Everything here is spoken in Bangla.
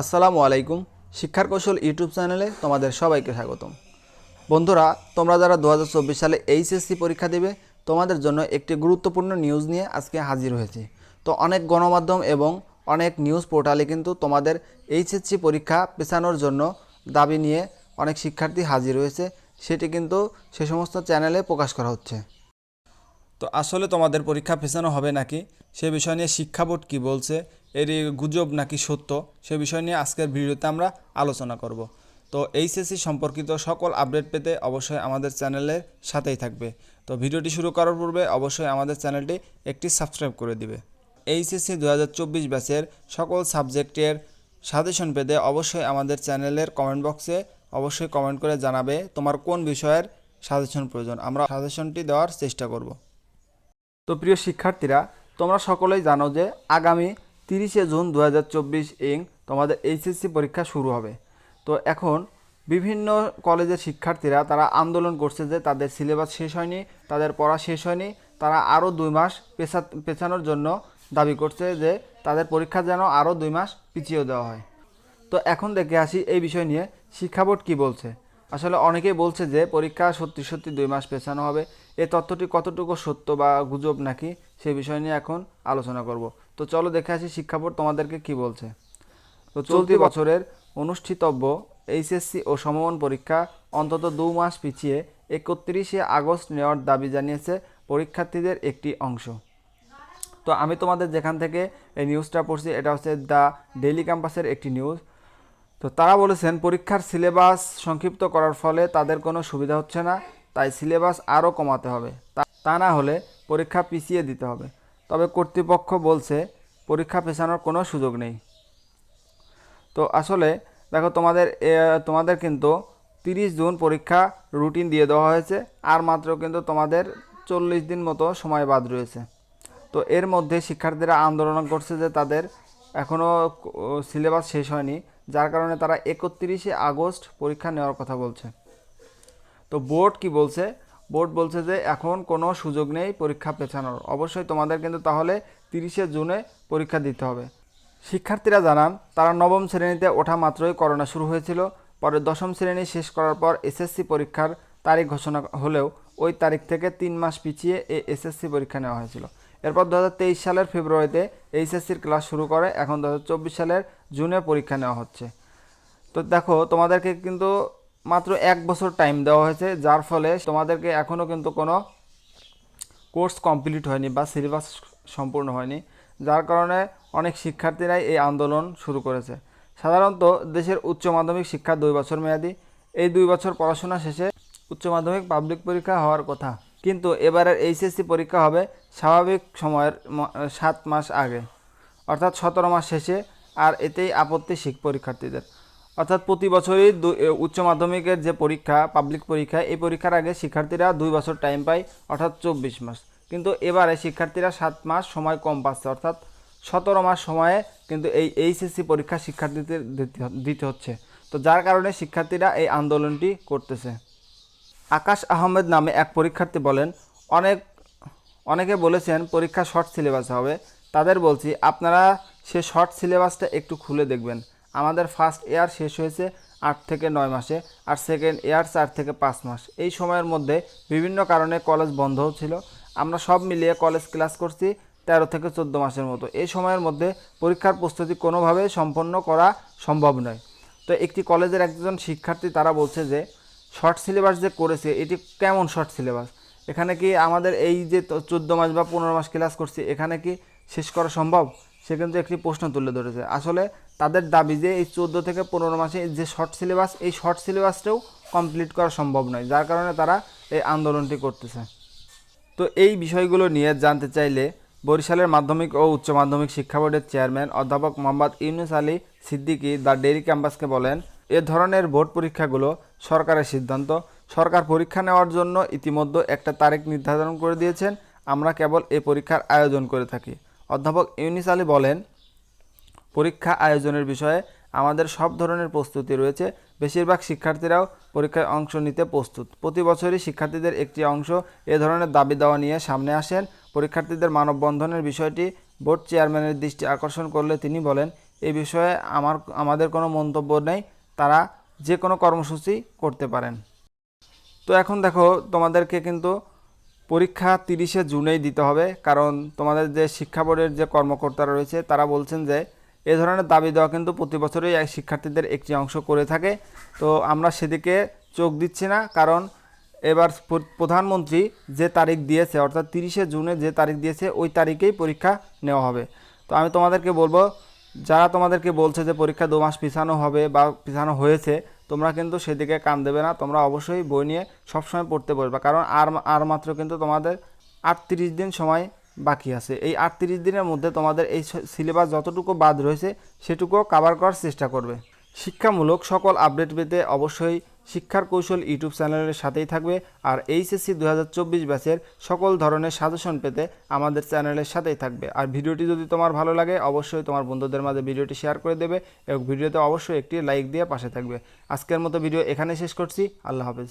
আসসালামু আলাইকুম, শিক্ষার কৌশল ইউটিউব চ্যানেলে তোমাদের সবাইকে স্বাগতম। বন্ধুরা, তোমরা যারা দু হাজার চব্বিশ সালে এইচএসসি পরীক্ষা দেবে, তোমাদের জন্য একটি গুরুত্বপূর্ণ নিউজ নিয়ে আজকে হাজির হয়েছি। তো অনেক গণমাধ্যম এবং অনেক নিউজ পোর্টালে কিন্তু তোমাদের এইচএসসি পরীক্ষা পেছানোর জন্য দাবি নিয়ে অনেক শিক্ষার্থী হাজির হয়েছে, সেটি কিন্তু সে সমস্ত চ্যানেলে প্রকাশ করা হচ্ছে। তো আসলে তোমাদের পরীক্ষা পেছানো হবে নাকি? সে বিষয় নিয়ে শিক্ষা বোর্ড কী বলছে? এর গুজব নাকি সত্য? সে বিষয় নিয়ে আজকের ভিডিওতে আমরা আলোচনা করব। তো এইচএসসি সম্পর্কিত সকল আপডেট পেতে অবশ্যই আমাদের চ্যানেলের সাথেই থাকবে। তো ভিডিওটি শুরু করার পূর্বে অবশ্যই আমাদের চ্যানেলটি একটি সাবস্ক্রাইব করে দিবে। এইচএসসি দু হাজার চব্বিশ ব্যাচের সকল সাবজেক্টের সাজেশন পেতে অবশ্যই আমাদের চ্যানেলের কমেন্ট বক্সে অবশ্যই কমেন্ট করে জানাবে তোমার কোন বিষয়ের সাজেশন প্রয়োজন। আমরা সাজেশনটি দেওয়ার চেষ্টা করব। তো প্রিয় শিক্ষার্থীরা, তোমরা সকলেই জানো যে আগামী তিরিশে জুন দু হাজার চব্বিশ ইং তোমাদের এইচএসসি পরীক্ষা শুরু হবে। তো এখন বিভিন্ন কলেজের শিক্ষার্থীরা তারা আন্দোলন করছে যে তাদের সিলেবাস শেষ হয়নি, তাদের পড়া শেষ হয়নি, তারা আরও দুই মাস পেছা, পেছানোর জন্য দাবি করছে যে তাদের পরীক্ষা যেন আরও দুই মাস পিছিয়ে দেওয়া হয়। তো এখন দেখে আসি এই বিষয় নিয়ে শিক্ষা বোর্ড কী বলছে। আসলে অনেকেই বলছে যে পরীক্ষা সত্যি সত্যি দুই মাস পেছানো হবে। এ তথ্যটি কতটুকু সত্য বা গুজব নাকি সে বিষয় নিয়ে এখন আলোচনা করব। তো চলো দেখে আসি শিক্ষা বোর্ড তোমাদেরকে কি বলছে। তো চলতি বছরের অনুষ্ঠিতব্য এইচএসসি ও সমমন পরীক্ষা অন্তত দু মাস পিছিয়ে একত্রিশে আগস্ট নেওয়ার দাবি জানিয়েছে পরীক্ষার্থীদের একটি অংশ। তো আমি তোমাদের যেখান থেকে এই নিউজটা পড়ছি এটা হচ্ছে দ্য ডেইলি ক্যাম্পাসের একটি নিউজ তো তারা বলেছেন, পরীক্ষার সিলেবাস সংক্ষিপ্ত করার ফলে তাদের কোনো সুবিধা হচ্ছে না, তাই সিলেবাস আরও কমাতে হবে। তা- না হলে পরীক্ষা পিছিয়ে দিতে হবে। তবে কর্তৃপক্ষ বলছে, পরীক্ষা পেছানোর কোনো সুযোগ নেই। তো আসলে, দেখো তোমাদের তোমাদের কিন্তু তিরিশ জুন পরীক্ষা রুটিন দিয়ে দেওয়া হয়েছে, আর মাত্র কিন্তু তোমাদের চল্লিশ দিন মতো সময় বাদ রয়েছে। তো এর মধ্যে শিক্ষার্থীরা আন্দোলন করছে যে তাদের এখনও সিলেবাস শেষ হয়নি। যার কারণে তারা একত্রিশে আগস্ট পরীক্ষা নেওয়ার কথা বলছে। তো বোর্ড কি বলছে? বোর্ড বলছে যে এখন কোনো সুযোগ নেই পরীক্ষা পেছানোর। অবশ্যই তোমাদের কিন্তু তাহলে তিরিশে জুনে পরীক্ষা দিতে হবে। শিক্ষার্থীরা জানান, তারা নবম শ্রেণীতে ওঠা মাত্রই করোনা শুরু হয়েছিল। পরে দশম শ্রেণি শেষ করার পর এসএসসি পরীক্ষার তারিখ ঘোষণা হলেও ওই তারিখ থেকে তিন মাস পিছিয়ে এই এসএসসি পরীক্ষা নেওয়া হয়েছিল। এরপর দু হাজার তেইশ সালের ফেব্রুয়ারিতে এইচএসসির ক্লাস শুরু করে। এখন দু হাজার চব্বিশ সালের জুনে পরীক্ষা নেওয়া হচ্ছে। তো দেখো, তোমাদেরকে কিন্তু মাত্র এক বছর টাইম দেওয়া হয়েছে, যার ফলে তোমাদেরকে এখনও কিন্তু কোনো কোর্স কমপ্লিট হয়নি বা সিলেবাস সম্পূর্ণ হয়নি, যার কারণে অনেক শিক্ষার্থীরাই এই আন্দোলন শুরু করেছে। সাধারণত দেশের উচ্চ মাধ্যমিক শিক্ষা দুই বছর মেয়াদি। এই দুই বছর পড়াশোনা শেষে উচ্চ মাধ্যমিক পাবলিক পরীক্ষা হওয়ার কথা। কিন্তু এবারের এইচএসসি পরীক্ষা হবে স্বাভাবিক সময়ের সাত মাস আগে, অর্থাৎ সতেরো মাস শেষে, আর এতেই আপত্তি শিখ পরীক্ষার্থীদের। অর্থাৎ প্রতি বছরই উচ্চ মাধ্যমিকের যে পরীক্ষা পাবলিক পরীক্ষা, এই পরীক্ষার আগে শিক্ষার্থীরা দুই বছর টাইম পায়, অর্থাৎ চব্বিশ মাস। কিন্তু এবারে শিক্ষার্থীরা সাত মাস সময় কম পাচ্ছে, অর্থাৎ সতেরো মাস সময়ে কিন্তু এই এইচএসসি পরীক্ষা শিক্ষার্থীদের দিতে হচ্ছে। তো যার কারণে শিক্ষার্থীরা এই আন্দোলনটি করতেছে। আকাশ আহমেদ নামে এক পরীক্ষার্থী বলেন, অনেক, অনেকে বলেছেন পরীক্ষা শর্ট সিলেবাস হবে। তাদের বলছি, আপনারা সে শর্ট সিলেবাসটা একটু খুলে দেখবেন। আমাদের ফার্স্ট ইয়ার শেষ হয়েছে আট থেকে নয় মাসে আর সেকেন্ড ইয়ার চার থেকে পাঁচ মাস। এই সময়ের মধ্যে বিভিন্ন কারণে কলেজ বন্ধও ছিল। আমরা সব মিলিয়ে কলেজ ক্লাস করছি তেরো থেকে চোদ্দ মাসের মতো। এই সময়ের মধ্যে পরীক্ষার প্রস্তুতি কোনোভাবেই সম্পন্ন করা সম্ভব নয়। তো একটি কলেজের একজন শিক্ষার্থী তারা বলছে যে শর্ট সিলেবাস যে করেছে, এটি কেমন শর্ট সিলেবাস এখানে কি আমাদের এই যে চোদ্দ মাস বা পনেরো মাস ক্লাস করছি, এখানে কি শেষ করা সম্ভব? সে কিন্তু একটি প্রশ্ন তুলে ধরেছে। আসলে তাদের দাবি যে এই চোদ্দ থেকে পনেরো মাসে যে শর্ট সিলেবাস এই শর্ট সিলেবাসটাও কমপ্লিট করা সম্ভব নয়, যার কারণে তারা এই আন্দোলনটি করতেছে। তো এই বিষয়গুলো নিয়ে জানতে চাইলে বরিশালের মাধ্যমিক ও উচ্চ মাধ্যমিক শিক্ষা বোর্ডের চেয়ারম্যান অধ্যাপক মোহাম্মদ ইউনুস আলী সিদ্দিকী দ্য ডেইলি ক্যাম্পাসকে বলেন এ ধরনের বোর্ড পরীক্ষাগুলো সরকারের সিদ্ধান্ত। সরকার পরীক্ষা নেওয়ার জন্য ইতিমধ্যে একটা তারিখ নির্ধারণ করে দিয়েছেন। আমরা কেবল এই পরীক্ষার আয়োজন করে থাকি। অধ্যাপক ইউনিস আলী বলেন, পরীক্ষা আয়োজনের বিষয়ে আমাদের সব ধরনের প্রস্তুতি রয়েছে। বেশিরভাগ শিক্ষার্থীরাও পরীক্ষায় অংশ নিতে প্রস্তুত। প্রতি বছরই শিক্ষার্থীদের একটি অংশ এ ধরনের দাবি দেওয়া নিয়ে সামনে আসেন। পরীক্ষার্থীদের মানববন্ধনের বিষয়টি বোর্ড চেয়ারম্যানের দৃষ্টি আকর্ষণ করলে তিনি বলেন, এ বিষয়ে আমার, আমাদের কোনো মন্তব্য নেই। তারা যে কোনো কর্মসূচি করতে পারেন। তো এখন দেখো, তোমাদেরকে কিন্তু পরীক্ষা তিরিশে জুনেই দিতে হবে, কারণ তোমাদের যে শিক্ষা বোর্ডের যে কর্মকর্তারা রয়েছে, তারা বলছেন যে এ ধরনের দাবি দেওয়া কিন্তু প্রতি বছরই এই শিক্ষার্থীদের একটি অংশ করে থাকে। তো আমরা সেদিকে চোখ দিচ্ছি না, কারণ এবার প্রধানমন্ত্রী যে তারিখ দিয়েছে, অর্থাৎ তিরিশে জুনে যে তারিখ দিয়েছে, ওই তারিখেই পরীক্ষা নেওয়া হবে। তো আমি তোমাদেরকে বলব যারা তোমাদেরকে বলছে যে পরীক্ষা দু মাস পিছানো হবে বা পিছানো হয়েছে, তোমরা কিন্তু সেদিকে কান দেবে না। তোমরা অবশ্যই বই নিয়ে সবসময় পড়তে বসবে। কারণ আর আর মাত্র কিন্তু তোমাদের আটত্রিশ দিন সময় বাকি আছে। এই আটত্রিশ দিনের মধ্যে তোমাদের এই সিলেবাস যতটুকু বাদ রয়েছে, সেটুকুও কাভার করার চেষ্টা করবে। শিক্ষামূলক সকল আপডেট পেতে অবশ্যই শিক্ষার কৌশল ইউটিউব চ্যানেলের সাথেই থাকবে আর এইচএসসি দু হাজার চব্বিশ ব্যাচের সকল ধরনের সাজেশন পেতে আমাদের চ্যানেলের সাথেই থাকবে। আর ভিডিওটি যদি তোমার ভালো লাগে, অবশ্যই তোমার বন্ধুদের মাঝে ভিডিওটি শেয়ার করে দেবে এবং ভিডিওতে অবশ্যই একটি লাইক দিয়ে পাশে থাকবে। আজকের মতো ভিডিও এখানে শেষ করছি। আল্লাহ হাফেজ।